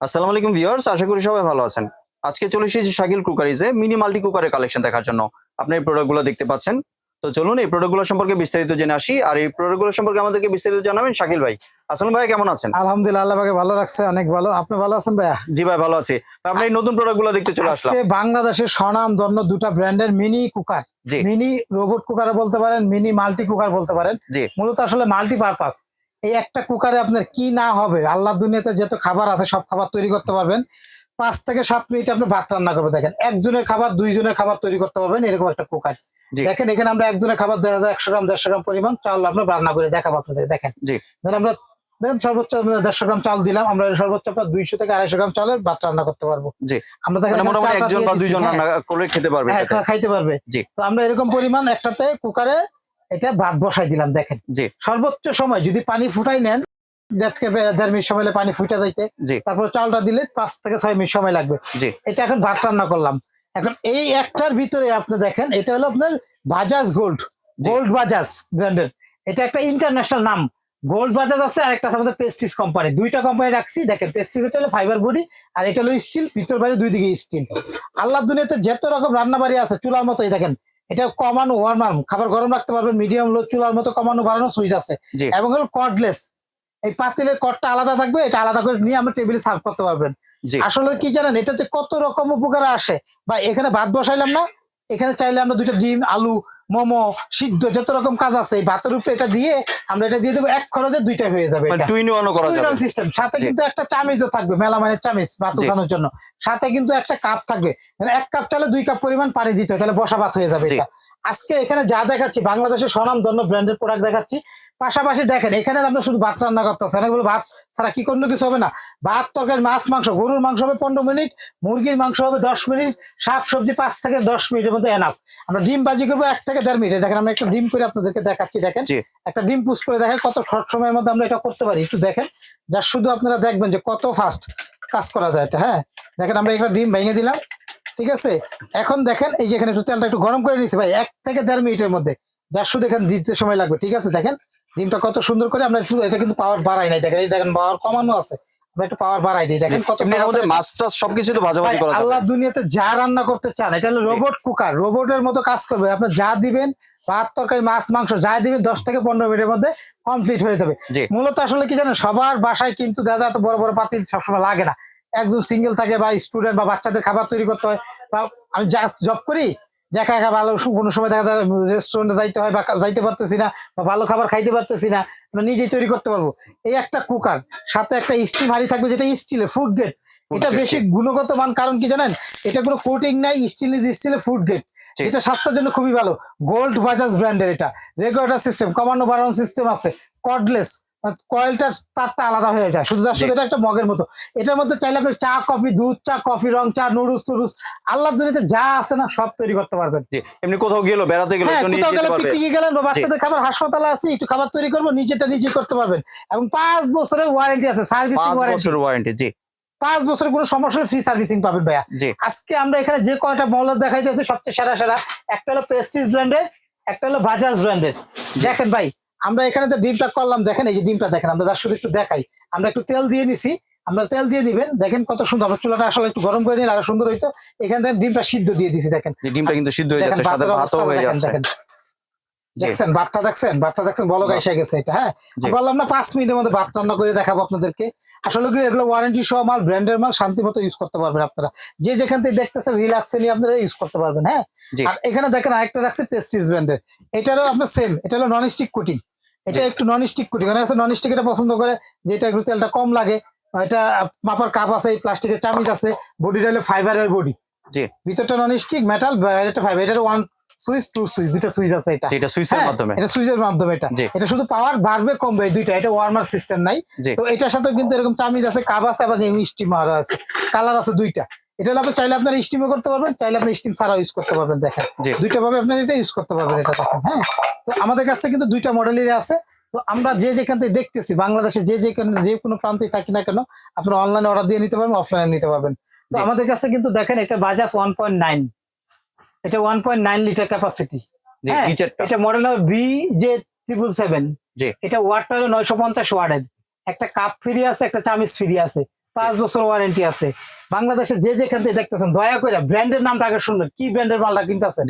আসসালামু আলাইকুম ভিউয়ার্স আশা করি সবাই ভালো আছেন। আজকে চলে এসেছি শাকিল কুকারিজে মিনি মাল্টি কুকারের কালেকশন দেখার জন্য। আপনি এই প্রোডাক্টগুলো দেখতে পাচ্ছেন। তো চলুন এই প্রোডাক্টগুলো সম্পর্কে বিস্তারিত জেনে আসি। আর এই প্রোডাক্টগুলো সম্পর্কে আমাদেরকে বিস্তারিত জানাবেন শাকিল ভাই। আসসালাম ভাই কেমন আছেন? আলহামদুলিল্লাহ আল্লাহ পাকে ভালো রাখছে অনেক ভালো। আপনি ভালো আছেন ভাইয়া? জি ভাই ভালো আছি। আপনি এই নতুন প্রোডাক্টগুলো দেখতে চলে আসলাম। আজকে বাংলাদেশের স্বনাম ধন্য দুটা ব্র্যান্ডের mini cooker. Mini robot cooker বলতে পারেন মিনি মাল্টি কুকার বলতে পারেন। মূলত আসলে মাল্টি পারপাস। এই একটা কুকারে আপনার কি না হবে? আল্লাহ দুনিয়াতে যত খাবার আছে সব খাবার তৈরি করতে পারবেন। পাঁচ থেকে সাত মিনিটে আপনি ভাত রান্না করবে দেখেন একজনের খাবার দুইজনের খাবার তৈরি করতে পারবেন এরকম একটা কুকার। দেখেন এখানে আমরা একজনের খাবার দেখা যায় একশো গ্রাম দেড়শো গ্রাম পরিমাণ চাল আমরা রান্না করে দেখাবো আপনাদের। দেখেন। ধরেন আমরা দেখেন সর্বোচ্চ দেড়শো গ্রাম চাল দিলাম আমরা সর্বোচ্চ আপনার দুইশো থেকে আড়াইশো গ্রাম চালের ভাত রান্না করতে পারব। আমরা দেখেন মানে মোটামুটি একজন বা দুইজন হ্যাঁ। রান্না করে খেতে পারবে হ্যাঁ খাইতে পারবে। তো আমরা এরকম পরিমাণ একটাতে কুকারে এটা ভাত বসাই দিলাম দেখেন। জি। সর্বোচ্চ সময় যদি পানি ফুটাই নেন দেড় দেড় মিনিট সময় পানি ফুটে যাইতে। তারপর চালটা দিলে পাঁচ থেকে ছয় মিনিট সময় লাগবে। জি। এটা এখন ভাত রান্না করলাম। এখন এই একটার ভিতরে আপনি দেখেন এটা হলো আপনার বাজাজ গোল্ড গোল্ড বাজাজ ব্র্যান্ডের। এটা একটা ইন্টারন্যাশনাল নাম। গোল্ড বাজাজ আছে আর একটা আছে আমাদের পেস্টিস কোম্পানি। দুইটা কোম্পানি রাখছি দেখেন পেস্টিস এটা হলো ফাইবার বডি আর এটা হলো স্টিল ভিতর বাইরে দুই দিকে স্টিল। আল্লাহ দুনিয়াতে যত রকম রান্না বাড়ি আছে চুলার মতোই দেখেন। এটা কমানো ওয়ার্মার খাবার গরম রাখতে পারবেন মিডিয়াম লো চুলার মতো কমানো বাড়ানো সুইচ আছে। এবং হলো কর্ডলেস এই পাতিলের কটটা আলাদা থাকবে এটা আলাদা করে নিয়ে আমরা টেবিলে সার্ভ করতে পারবেন। আসলে কি জানেন এটাতে কত রকম উপকার আসে বা এখানে ভাত বসাইলাম না এখানে চাইলে আমরা দুইটা ডিম আলু মোমো সিদ্ধ যত রকম কাজ আছে এই ভাতের উপরে এটা দিয়ে আমরা এটা দিয়ে দেবো এক খরচে দুইটা হয়ে যাবে মানে টুইন ওয়ানও করা যাবে। সিস্টেম সাথে কিন্তু একটা চামিজও থাকবে মেলা মেলামানের চামিজ ভাত উঠানোর জন্য। সাথে কিন্তু একটা কাপ থাকবে। মানে এক কাপ চালে দুই কাপ পরিমাণ পানি দিতে হয় তাহলে বসা ভাত হয়ে যাবে এটা। আজকে এখানে যা দেখাচ্ছি বাংলাদেশের স্বনাম ধন্য ব্র্যান্ডের প্রোডাক্ট দেখাচ্ছি। পাশাপাশি দেখেন এখানে আমরা শুধু ভাত রান্না করতেছি অনেকগুলো ভাত ছাড়া কি কোনো কিছু হবে না। ভাত তরকারি মাছ মাংস গরুর মাংস হবে পনেরো মিনিট মুরগির মাংস হবে দশ মিনিট শাক সবজি পাঁচ থেকে দশ মিনিটের মধ্যে এনাফ আমরা ডিম বাজি করব এক থেকে দেড় মিনিট। দেখেন আমরা একটা ডিম করে আপনাদেরকে দেখাচ্ছি দেখেন। একটা ডিম পুষ করে দেখেন কত শর্ট সময়ের মধ্যে আমরা এটা করতে পারি। একটু দেখেন যা শুধু আপনারা দেখবেন যে কত ফাস্ট কাজ করা যায় এটা হ্যাঁ? দেখেন আমরা একটা ডিম ভেঙে দিলাম ঠিক আছে? এখন দেখেন এই যে এখানে একটু তেলটা একটু গরম করে নিয়েছি ভাই এক থেকে দেড় মিনিটের মধ্যে। যা শুধু এখানে দিতে সময় লাগবে ঠিক আছে? দেখেন ডিমটা কত সুন্দর করে আমরা এটা কিন্তু পাওয়ার বাড়াই নাই। দেখেন দেখেন পাওয়ার কমানো আছে। আমরা একটু পাওয়ার বাড়াই দিই। দেখেন কত এমনি এর মধ্যে তাড়াতাড়ি- মাছ টাছ সবকিছু তো ভাজাভাজি করা আল্লাহ দুনিয়াতে যা রান্না করতে চান এটা হলো রোবট কুকার রোবটের মতো কাজ করবে। আপনি যা দিবেন ভাত তরকারি মাছ মাংস যা দিবেন দশ থেকে পনেরো মিনিটের মধ্যে কমপ্লিট হয়ে যাবে। মূলত আসলে কি জানেন সবার বাসায় কিন্তু দাদা এত বড় বড় পাতিল সবসময় লাগে না। একজন সিঙ্গেল থাকে বা স্টুডেন্ট বা বাচ্চাদের খাবার তৈরি করতে হয় বা আমি যা জব করি একা একা ভালো কোনো সময় দেখা যায় রেস্টুরেন্টে যাইতে হয় বা যাইতে পারতেছি না বা ভালো খাবার খাইতে পারতেছি না নিজেই তৈরি করতে পারব। এই একটা কুকার সাথে একটা স্টিম হাড়ি থাকবে যেটা স্টিলে ফুড গ্রেড এটা বেশি গুণগত মান কারণ কি জানেন? এটা কোনো কোটিং নাই স্টিল ইজ স্টিলের ফুড গ্রেড এটা স্বাস্থ্যের জন্য খুবই ভালো। গোল্ড বাজাজ ব্র্যান্ডের এটা। রেগুলেটর সিস্টেম কমান্ডো বাড়ানো সিস্টেম আছে। কর্ডলেস কয়েলটার তারটা আলাদা হয়ে যায়। শুধু। শুধু এটা একটা মগের মতো। এটার মধ্যে চাইলে আপনি চা কফি দুধ চা কফি রং চা নুডলস টুডলস আল্লাহ দুনিয়াতে যা আছে না সব তৈরি করতে পারবেন। এমনি কোথাও গেলো বেড়াতে গেলো হ্যাঁ কোথাও গেলে পিকনিকে গেলেন বা বাচ্চাদের খাবার হাসপাতালে আছি একটু খাবার তৈরি করব নিজেটা নিজে করতে পারবেন। এবং পাঁচ বছরের ওয়ারেন্টি আছে সার্ভিসিং ওয়ারেন্টি ওয়ারেন্টি জি। পাঁচ বছরের কোনো সমস্যা ফ্রি সার্ভিসিং পাবেন ভাইয়া। জি। আজকে আমরা এখানে যে কয়টা মহল দেখাইতেছি সবচেয়ে সেরা সেরা একটা হলো পেস্টিস ব্র্যান্ডের একটা হলো বাজাজ ব্র্যান্ডের দেখেন ভাই আমরা এখানে যে ডিমটা করলাম দেখেন এই যে ডিমটা দেখেন আমরা যার শুধু একটু দেখাই। আমরা একটু তেল দিয়ে নিছি আমরা তেল দিয়ে দিবেন দেখেন কত সুন্দর আমরা চুলাটা আসলে একটু গরম করে নিলে আরও সুন্দর হইতো। এখানে দেখেন ডিমটা সিদ্ধ দিয়ে দিছি দেখেন। ডিমটা কিন্তু সিদ্ধ হয়ে যাচ্ছে ভাতের ভাতও হয়ে যাচ্ছে। দেখছেন ভাতটা দেখছেন? ভাতটা দেখছেন বলো। এসে গেছে এটা হ্যাঁ? বললাম না পাঁচ মিনিটের মধ্যে ভাত রান্না করে দেখাবো আপনাদেরকে। আসলে কি এগুলো ওয়ারেন্টি সহ মাল ব্র্যান্ডের মাল শান্তি মতো ইউজ করতে পারবেন আপনারা। যে যেখান থেকে দেখতেছেন রিল্যাক্সে নিয়ে আপনারা ইউজ করতে পারবেন হ্যাঁ? আর এখানে দেখেন আরেকটা রাখছে পেস্টিস ব্র্যান্ডের এটারও আপনার সেম এটা হলো নন স্টিক কুটিং এটা একটু নন স্টিক কুটিং অনেক আছে নন স্টিক এটা পছন্দ করে যেটা একটু তেলটা কম লাগে। এটা মাপার কাপ আছে এই প্লাস্টিকের চামিচ আছে বডিটা হলো ফাইবারের বডি জি। ভিতরটা নন স্টিক মেটাল এটা ফাইবার এটা ওয়ান সুইচ টু সুইচ দুটো সুইচ আছে এটা। যেটা সুইচের হ্যাঁ, মাধ্যমে। এটা সুইচের মাধ্যমে এটা। এটা শুধু পাওয়ার বাড়বে কমবে দুইটা এটা ওয়ার্মার সিস্টেম নাই। তো এটার সাথে কিন্তু এরকম চামিজ আছে কাপ আছে এবং স্টিমার আছে। কালার আছে দুইটা। এটা আপনি চাইলে আপনার স্টিমও করতে পারবেন চাইলে আপনি স্টিম ছাড়াও ইউজ করতে পারবেন দেখেন। দুইটা ভাবে আপনার এটা ইউজ করতে পারবেন এটা দেখেন হ্যাঁ? তো আমাদের কাছে কিন্তু দুইটা মডেলেরই আছে। তো আমরা যে যেখান থেকে দেখতেছি বাংলাদেশে যে যেখানে যে কোনো প্রান্তে থাকি না কেন আপনারা অনলাইনে অর্ডার দিয়ে নিতে পারবেন অফলাইনে নিতে পারবেন। তো আমাদের কাছে কিন্তু দেখেন এটা বাজাজ ওয়ান পয়েন্ট নাইন এটা one point nine litre capacity এটা মডেল হবে বি জে ট্রিপল সেভেন। এটা ওয়াটটা হলো নয়শো পঞ্চাশ ওয়ার্ডের একটা কাপ ফ্রি আছে একটা চামিচ ফ্রি আছে। পাঁচ বছর ওয়ারেন্টি আছে। বাংলাদেশে যে যেখান থেকে দেখতেছেন দয়া করে ব্র্যান্ডের নামটা আগে শুনবেন। কি ব্র্যান্ডের মালটা কিনতেছেন।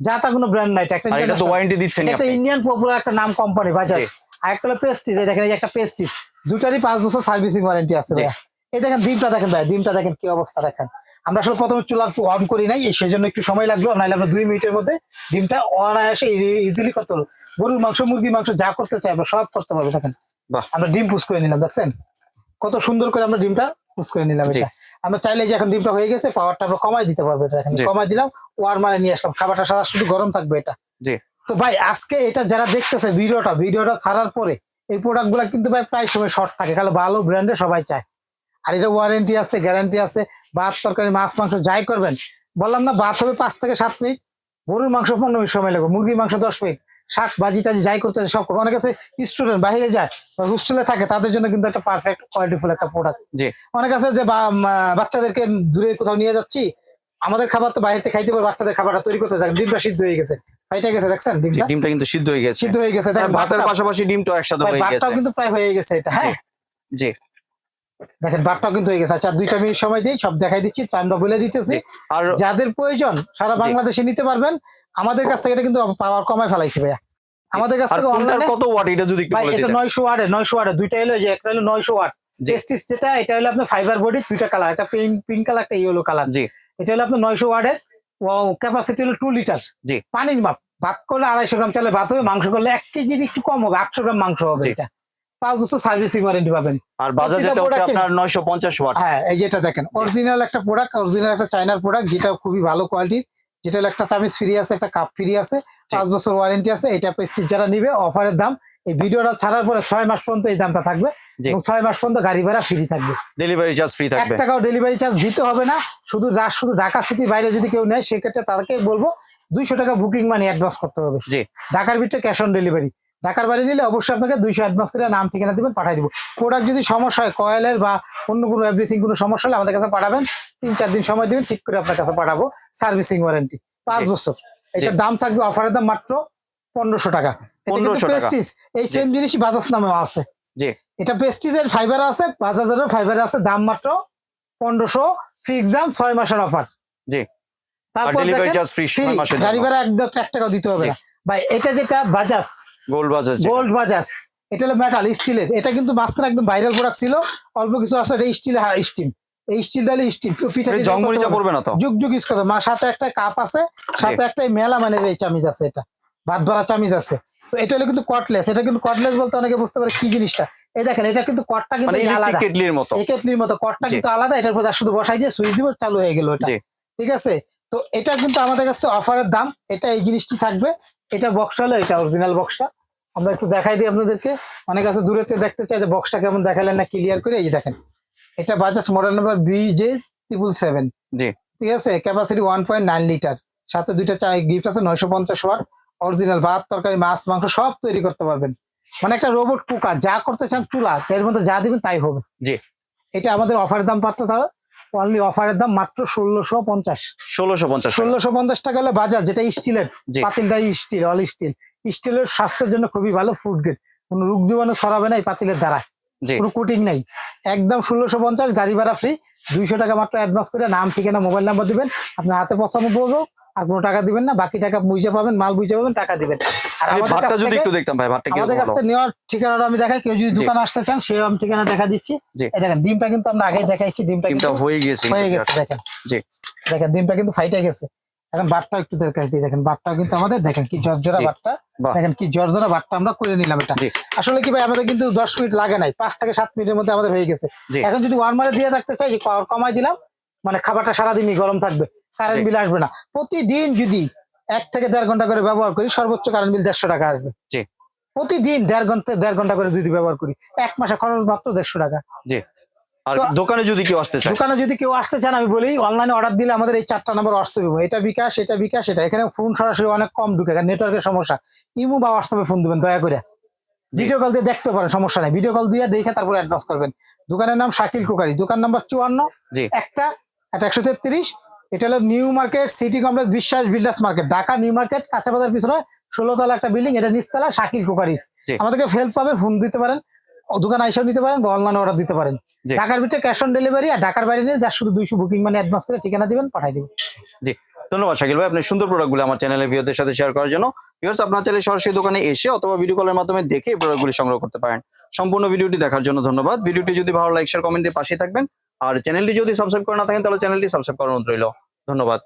যা তা কোনো ব্র্যান্ড নাই এটা এটা তো ওয়ারেন্টি দিচ্ছেন এটা ইন্ডিয়ান পপুলার একটা নাম কোম্পানি বাজাজ। আর একটা এই দেখেন এই একটা পেস্টিজ দুটারই পাঁচ বছর সার্ভিসিং ওয়ারেন্টি আছে। ভাইয়া। এই দেখেন ডিমটা দেখেন ভাই ডিমটা দেখেন কি অবস্থা দেখেন। আমরা আসলে প্রথমে চুলার অন করি নাই এই সেজন্য একটু সময় লাগল নাহলে আমরা দুই মিনিটের মধ্যে ডিমটা অনায়াসে ইজিলি করতে পারব। গরুর মাংস মুরগির মাংস যা করতে চাই আমরা সব করতে পারব দেখেন। বাহ। আমরা ডিম পুষ করে নিলাম দেখছেন? কত সুন্দর করে আমরা ডিমটা পুষ করে নিলাম এটা। আমরা চাইলে যে এখন ডিমটা হয়ে গেছে পাওয়ারটা আমরা কমাই দিতে পারব এটা দেখেন জি। কমাই দিলাম ওয়ার মানে নিয়ে আসলাম। খাবারটা সারা শুধু গরম থাকবে এটা। জি। তো ভাই আজকে এটা যারা দেখতেছে ভিডিওটা ভিডিওটা ছাড়ার পরে এই প্রোডাক্টগুলা কিন্তু ভাই প্রায় সময় শর্ট থাকে খালি ভালো ব্র্যান্ডে সবাই চায়। আর এটা ওয়ারেন্টি আছে গ্যারান্টি আছে ভাত তরকারি মাছ মাংস যাই করবেন। বললাম না ভাত হবে পাঁচ থেকে সাত মিনিট গরুর মাংস পনেরো মিনিট সময় লাগবে মুরগির মাংস দশ মিনিট। শাক ভাজি টাজি যাই করতে হয় সব করবে অনেক আছে স্টুডেন্ট বাইরে যায় হোস্টেলে থাকে তাদের জন্য কিন্তু একটা পারফেক্ট কোয়ালিটিফুল একটা প্রোডাক্ট জি। অনেক আছে যে বাচ্চাদেরকে দূরে কোথাও নিয়ে যাচ্ছি আমাদের খাবার তো বাইরে খাইতে পারবে বাচ্চাদের খাবারটা তৈরি করতে থাকে ডিমটা সিদ্ধ হয়ে গেছে। ফাইটা গেছে দেখছেন ডিমটা? ডিমটা কিন্তু সিদ্ধ হয়ে গেছে। সিদ্ধ হয়ে গেছে ভাতের পাশাপাশি ডিমটাও একসাথে হয়ে ভাতটাও গেছে। কিন্তু প্রায় হয়ে গেছে এটা হ্যাঁ? জি দেখেন ভাতটাও কিন্তু হয়ে গেছে। আচ্ছা দুইটা মিনিট সময় দিই সব দেখাই দিচ্ছি আমরা বলে দিতেছি। আর যাদের প্রয়োজন সারা বাংলাদেশে নিতে পারবেন। আমাদের কাছ থেকে এটা কিন্তু পাওয়ার কমায় ফেলাইছে ভাইয়া। আমাদের কাছ থেকে অনলাইনে কত ওয়াট এটা যদি একটু বলে এটা দিতেন। নয়শো ওয়ার্ডে নয়শো ওয়ার্ডে দুইটা হলো যে একটা হলো নয়শো ওয়াট জেস্টিস যেটা এটা হলো আপনার ফাইবার বডি দুইটা কালার একটা পিঙ্ক পিঙ্ক কালার একটা ইয়েলো কালার জি। এটা হলো আপনার নয়শো ওয়ার্ডের ক্যাপাসিটি হলো টু লিটার জি। পানির মাপ। ভাত করলে আড়াইশো গ্রাম চালে ভাত হবে মাংস করলে এক কেজির একটু কম হবে আটশো গ্রাম মাংস হবে এটা। পাঁচ বছর সার্ভিসিং ওয়ারেন্টি পাবেন। আর বাজার যেটা হচ্ছে আপনার নয়শো পঞ্চাশ ওয়াট হ্যাঁ এই যেটা দেখেন অরিজিনাল একটা প্রোডাক্ট অরিজিনাল একটা চাইনার প্রোডাক্ট যেটা খুবই ভালো কোয়ালিটির যেটা একটা চামিজ ফ্রি আছে একটা কাপ ফ্রি আছে পাঁচ বছর ওয়ারেন্টি আছে এটা পেস্টিজ যারা নিবে অফারের দাম। এই ভিডিওটা ছাড়ার পরে ছয় মাস পর্যন্ত এই দামটা থাকবে। এবং ছয় মাস পর্যন্ত গাড়ি ভাড়া ফ্রি থাকবে। ডেলিভারি চার্জ ফ্রি থাকবে। এক টাকাও ডেলিভারি চার্জ দিতে হবে না। শুধু রাশ শুধু ঢাকা সিটির বাইরে যদি কেউ নেয় সেক্ষেত্রে তাদেরকে বলব দুইশো টাকা বুকিং মানি অ্যাডভান্স করতে হবে। জি। ঢাকার ভিতরে ক্যাশ অন ডেলিভারি ঢাকার বাইরে নিলে অবশ্যই আপনাকে দুইশো অ্যাডভান্স করে নাম ঠিকানা দেবেন পাঠিয়ে দিব। প্রোডাক্ট যদি সমস্যা হয় কয়েলের বা অন্য কোনো এভরিথিং কোনো সমস্যা হলে আমাদের কাছে পাঠাবেন। তিন চার দিন সময় দিবেন ঠিক করে আপনার কাছে পাঠাবো। সার্ভিসিং ওয়ারেন্টি পাঁচ বছর। এটার দাম থাকবে অফারের দাম মাত্র পনেরোশো টাকা। এটা কিন্তু 1500 টাকা। পেস্টিস এই সেম জিনিসই বাজাজ নামেও আছে। জি। এটা পেস্টিজের ফাইবার আছে বাজাজেরও ফাইবার আছে দাম মাত্র পনেরোশো। ফিক্স দাম ছয় মাসের অফার জি। তারপর ডেলিভারি চার্জ ফ্রি ছয় মাসের গাড়ি ভাড়া একদম এক টাকাও দিতে হবে না। ভাই এটা যেটা বাজাজ গোল্ড বাজাজ গোল্ড বাজাজ। এটা হলো মেটাল স্টিলের এটা কিন্তু মাঝখানে একদম ভাইরাল প্রোডাক্ট ছিল। অল্প কিছু আছে এটা স্টিল স্টিম এই স্টিলটা হলো স্টিল পিঠা এটা দিয়ে জং করতে মরিচা পারবে। পড়বে না তো? যুগ যুগ ইউজ করতে মা সাথে একটা কাপ আছে সাথে একটা মেলা মানে এই চামিজ আছে এটা। ভাত ধরা চামিজ আছে। তো এটা হলো কিন্তু কটলেস এটা কিন্তু কটলেস বলতে অনেকে বুঝতে পারে কি জিনিসটা। এই দেখেন এটা কিন্তু কটটা কিন্তু মানে আলাদা। কেটলির মতো। কেটলির মতো। কটটা। কিন্তু আলাদা। এটার উপর শুধু বসাই দিয়ে সুইচ দিব চালু হয়ে গেল এটা। ঠিক আছে? তো এটা কিন্তু আমাদের কাছে অফারের দাম। এটা এই জিনিসটি থাকবে। এটা বক্স হলো এটা অরিজিনাল বক্সটা আমরা একটু দেখাই দিই আপনাদেরকে। অনেক আছে দূরে থেকে দেখতে চাই যে বক্সটা কেমন দেখালেন না ক্লিয়ার করে এই যে দেখেন। এটা Bajaj model number B J triple seven জি। ঠিক আছে? Capacity one point nine litre সাথে দুইটা চা গিফট আছে নয়শো পঞ্চাশ ওয়াট অরিজিনাল ভাত তরকারি মাছ মাংস সব তৈরি করতে পারবেন। মানে একটা রোবট কুকার যা করতে চান চুলা এর মধ্যে যা দিবেন তাই হবে। জি। এটা আমাদের অফারের দাম পাত্র তারা অনলি অফারের দাম মাত্র ষোলোশো পঞ্চাশ। ষোলোশো পঞ্চাশ ষোলোশো পঞ্চাশ টাকা হলে বাজার যেটা স্টিলের পাতিলটা স্টিল অল স্টিল স্টিলের স্বাস্থ্যের জন্য খুবই ভালো ফুড গ্রেড কোনো রোগ জীবাণু ছড়াবে না এই পাতিলের দ্বারা কোনো কোটিং নাই। একদম ষোলোশো পঞ্চাশ গাড়ি ভাড়া ফ্রি দুইশো টাকা মাত্র অ্যাডভান্স করে নাম ঠিকানা মোবাইল নাম্বার দিবেন। আপনার হাতে পছন্দ পড়ব আর কোনো টাকা দিবেন না বাকি টাকা বুঝে পাবেন মাল বুঝে পাবেন টাকা দিবেন। আর আমাদের ভাতটা কাছ যদি একটু দেখতাম ভাই ভাতটা আমাদের কাছ নেওয়ার ঠিকানাটা আমি দেখাই কেউ যদি দোকানে আসতে চান সে আমি ঠিকানা দেখা দিচ্ছি। এই দেখেন ডিমটা কিন্তু আমরা আগেই দেখাইছি ডিমটা কিন্তু হয়ে গেছে হয়ে গেছে দেখেন। জি। দেখেন ডিমটা কিন্তু ফাইটে গেছে। এখন বাটটা একটু দেখাই দিই দেখেন বাটটাও কিন্তু আমাদের দেখেন কি জর্জরা বাটটা। দেখেন কি জর্জরা বাটটা আমরা করে নিলাম এটা। আসলে কি ভাই আমাদের কিন্তু দশ মিনিট লাগে নাই পাঁচ থেকে সাত মিনিটের মধ্যে আমাদের হয়ে গেছে। এখন যদি ওয়ার্মারে দিয়ে থাকতে চাই পাওয়ার কমাই দিলাম মানে খাবারটা সারাদিনই গরম থাকবে। কারেন্ট বিল আসবে না। প্রতিদিন যদি এক থেকে দেড় ঘণ্টা করে ব্যবহার করি সর্বোচ্চ কারেন্ট বিল দেড়শো টাকা আসবে। জি। প্রতিদিন দেড় ঘণ্টা দেড় ঘণ্টা করে যদি ব্যবহার করি এক মাসে খরচ মাত্র দেড়শো টাকা। জি। আর দোকানে যদি কেউ আসতে চায়? দোকানে যদি কেউ আসতে চান আমি বলি অনলাইনে অর্ডার দিলে আমাদের এই চারটা নাম্বার হোয়াটসঅ্যাপ ইমো এটা বিকাশ এটা বিকাশ এটা। এখানে ফোন সরাসরি অনেক কম ঢুকে নেটওয়ার্কের সমস্যা। ইমো বা হোয়াটসঅ্যাপে ফোন দিবেন দয়া করে। ভিডিও কল দিয়ে দেখতে পারেন সমস্যা নাই। ভিডিও কল দিয়ে দেখে তারপরে অ্যাডভান্স করবেন। দোকানের নাম শাকিল কুকারি। দোকান নাম্বার চুয়ান্ন একটা একটা একশো তেত্রিশ এটা হলো new market city complex Biswas builders market. Dhaka new market কাঁচা বাজার পিছনে ষোলো তলা একটা বিল্ডিং এটা নিচতলা শাকিল কুকারিস। আমাদেরকে হেল্প পাবেন ফোন দিতে পারেন দোকান আইসাও নিতে পারেন বা অনলাইনে অর্ডার দিতে পারেন। ঢাকার ভিতরে ক্যাশ অন ডেলিভারি আর ঢাকার বাইরে নিয়ে যার শুধু দুইশো বুকিং মানে অ্যাডভান্স করে ঠিকানা দিবেন পাঠাই দিবেন। জি। ধন্যবাদ শাকিল ভাই আপনার সুন্দর প্রোডাক্টগুলো আমার চ্যানেলে ভিউদের সাথে শেয়ার করার জন্য। ভিউয়ার্স আপনার চাইলে সরাসরি দোকানে এসে অথবা ভিডিও কলের মাধ্যমে দেখে এই প্রোডাক্টগুলি সংগ্রহ করতে পারেন। সম্পূর্ণ ভিডিওটি দেখার জন্য ধন্যবাদ। ভিডিওটি যদি ভালো লাইক শেয়ার কমেন্ট দিয়ে পাশে থাকবেন। আর চ্যানেলটি যদি সাবস্ক্রাইব করে না থাকেন তাহলে চ্যানেলটি সাবস্ক্রাইব করার অনুরোধ রইল। ধন্যবাদ।